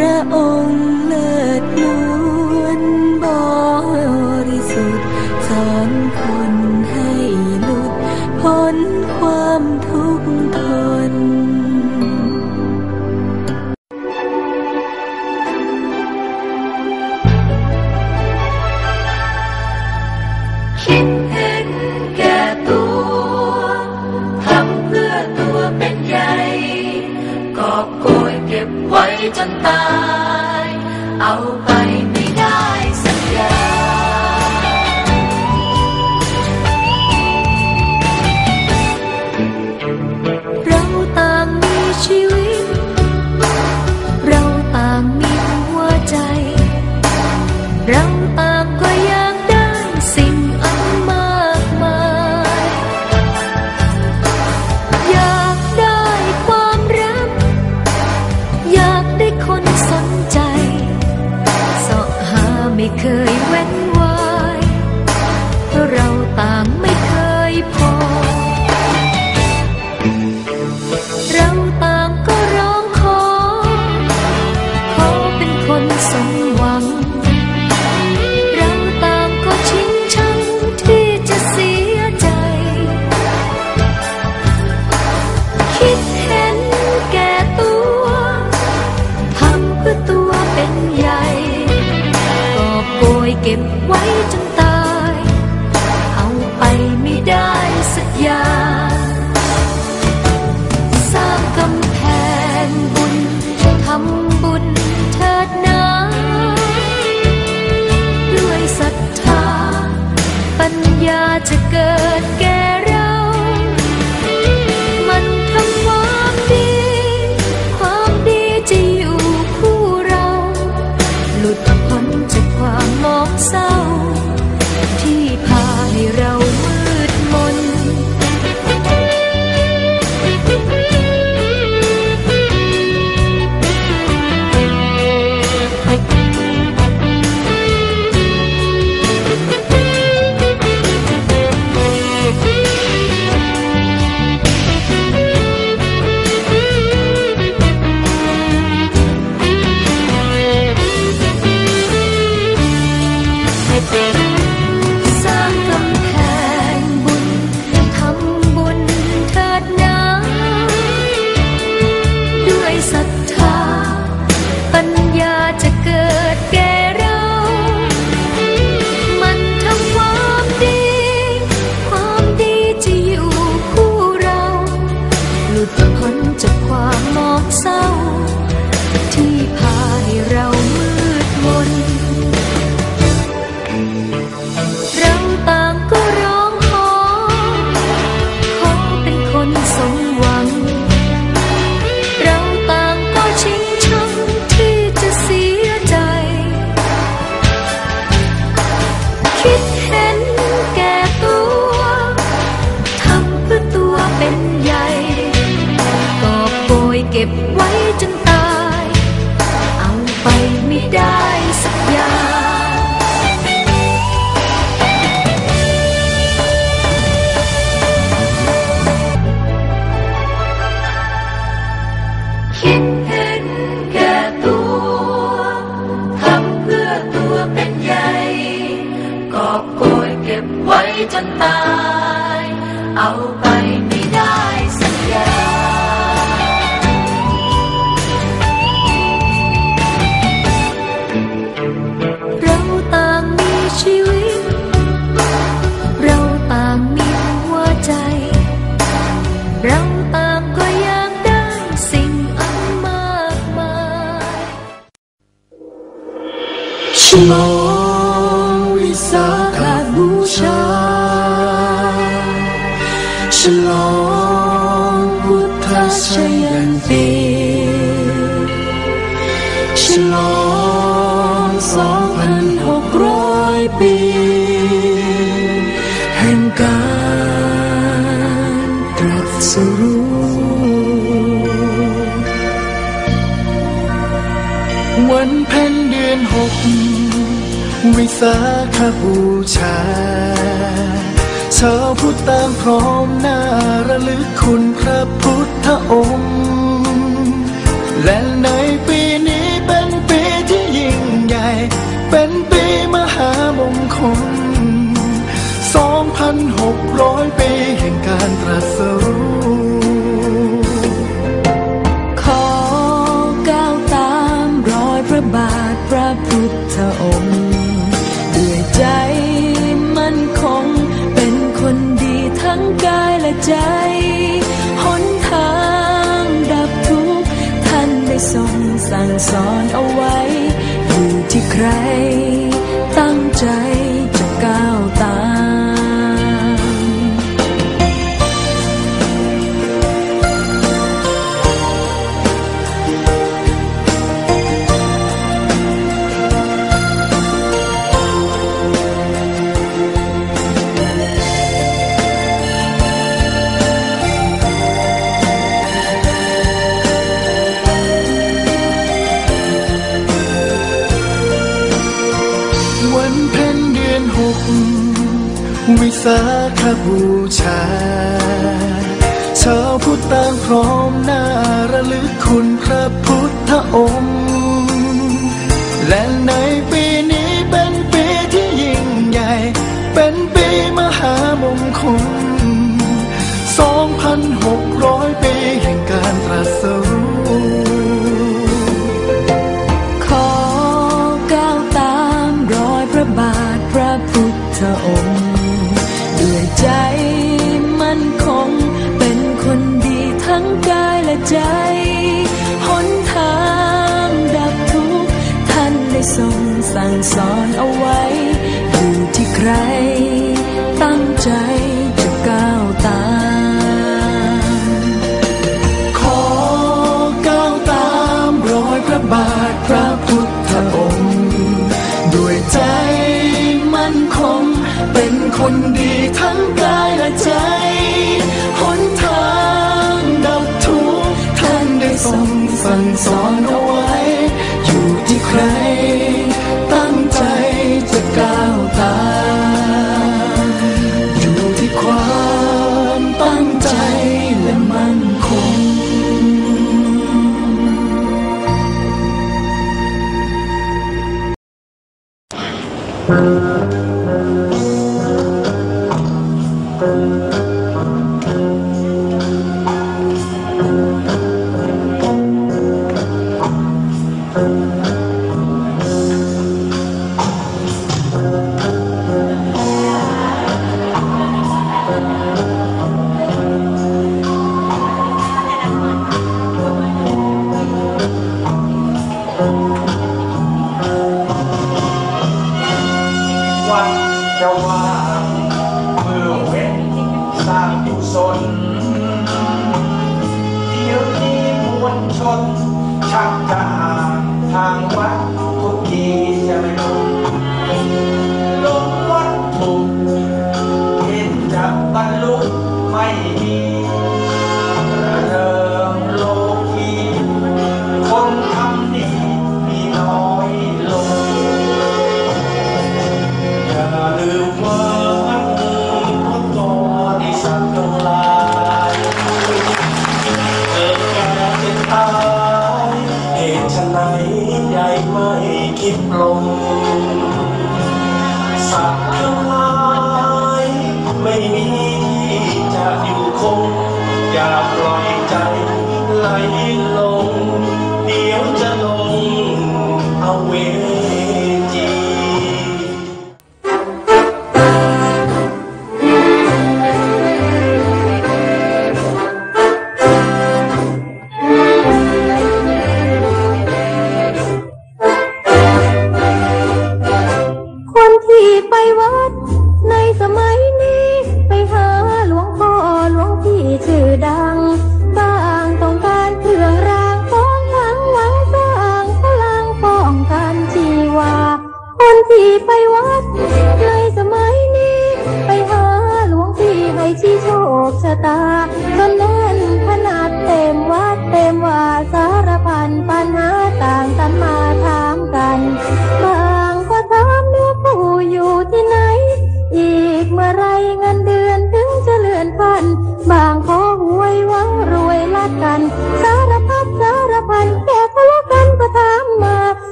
ระองค์เลิศล้วนบริสุทธิ์สอนคน 未เคยเว้น เก็บไว้ คิดเห็นแก่ตัวทำเพื่อตัวเป็นใหญ่กอบโกยเก็บไว้จนตาย เอา ฉลองวิสาขบูชาฉลองพุทธชัยันตีฉลองสองพันหกร้อยปีแห่งการตรัสรู้วันเพ็ญเดือนหก วิสาขบูชาชาวพุทธตามพร้อมหน้าระลึกคุณพระพุทธองค์ และใน ใคร สาขบูชา ชาวพุทธต่างพร้อมหน้าระลึกคุณพระพุทธองค์ สั่งสอนเอาไว้ อยู่ที่ใคร ตั้งใจจะก้าวตาม ขอก้าวตามรอยพระบาทพระพุทธองค์ ด้วยใจมั่นคงเป็นคน love. คิดลงสักคล้ายไม่มีจะอยู่คงอย่าปล่อย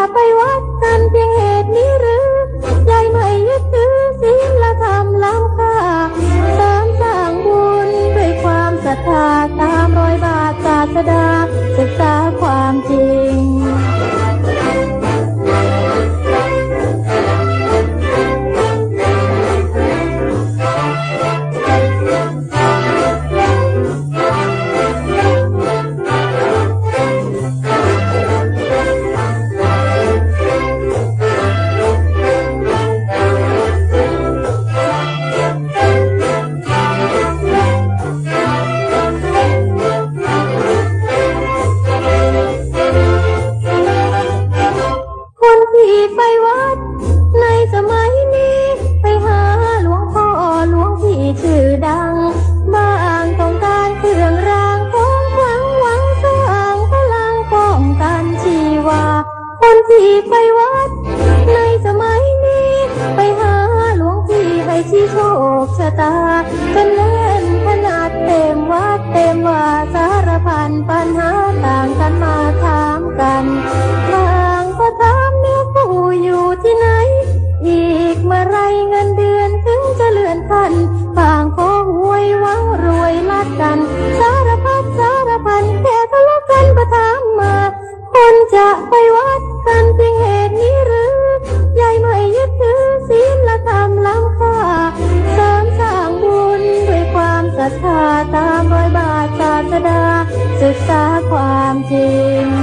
าไปวัดกันเพียงเหตุนี้หรือใจไม่ยึดถือศีลและธรรมล้ำค่าเสริมสร้างบุญด้วยความศรัทธาตามรอยบาทศาสดาศึกษาความจริง tim